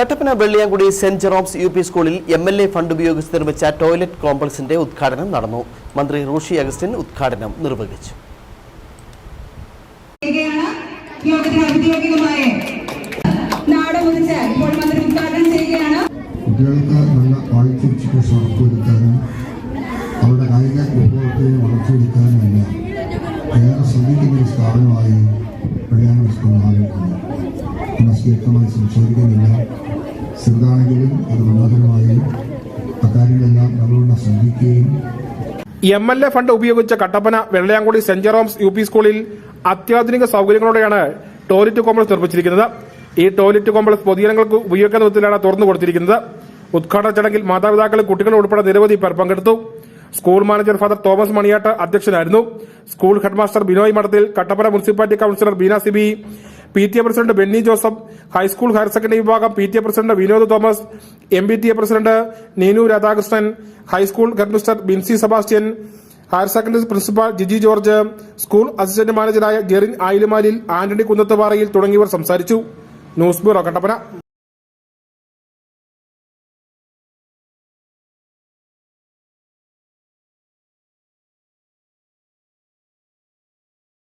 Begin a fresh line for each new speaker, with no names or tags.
Kattappana Velliyamkudi saint Jerome's U P സ്കൂളിൽ M L A fund ഉപയോഗിച്ച് നിർമ്മിച്ച toilet കോംപ്ലക്സിന്റെ ഉദ്ഘാടനം നടന്നു. മന്ത്രി റോഷി അഗസ്റ്റിൻ ഉദ്ഘാടനം നിർവഹിച്ചു.
കുട്ടികൾക്ക് നല്ല ക്വാളിറ്റി എഡ്യൂക്കേഷൻ ഉറപ്പുവരുത്താനും അവരുടെ കായിക വിഭവത്തെയും വളർത്തിയെടുക്കാനും എല്ലാം ഏറെ ശ്രദ്ധിക്കുന്ന ഒരു സ്ഥാപനമായി മാറിയിട്ടുണ്ട് മനസ്സ് വ്യക്തമായി സംസാരിക്കുന്നില്ല. ചെറുതാണെങ്കിലും അത് മനോഹരമായി അക്കാര്യങ്ങളെല്ലാം നല്ലവണ്ണം ശ്രദ്ധിക്കുകയും
എം എൽ എ ഫണ്ട് ഉപയോഗിച്ച Kattappana Vellayamkudi saint Jerome's U P സ്കൂളിൽ അത്യാധുനിക സൗകര്യങ്ങളോടെയാണ് ടോയ്ലറ്റ് കോംപ്ലക്സ് നിർമ്മിച്ചിരിക്കുന്നത്. ഈ ടോയ്ലറ്റ് കോംപ്ലക്സ് പൊതുജനങ്ങൾക്ക് ഉപയോഗിക്കുന്ന വിധത്തിലാണ് തുറന്നു കൊടുത്തിരിക്കുന്നത്. ഉദ്ഘാടന ചടങ്ങിൽ മാതാപിതാക്കളും കുട്ടികളും ഉൾപ്പെടെ നിരവധി പേർ പങ്കെടുത്തു. School manager father Thomas Maniyattu അധ്യക്ഷനായിരുന്നു. School headmaster Binoy Madathil Kattappana municipality councillor Beena Siby P T A president Benny Joseph high school higher secondary വിഭാഗം P T A president Vinod Thomas M B T A president Neenu Radhakrishnan high school headmistress Binsy Sebastian higher secondary principal Jiji George school assistant മാനേജറായ Jerin Ayilumalil Antony Kunnathuparayil തുടങ്ങിയവർ സംസാരിച്ചു. News bureau Kattappana.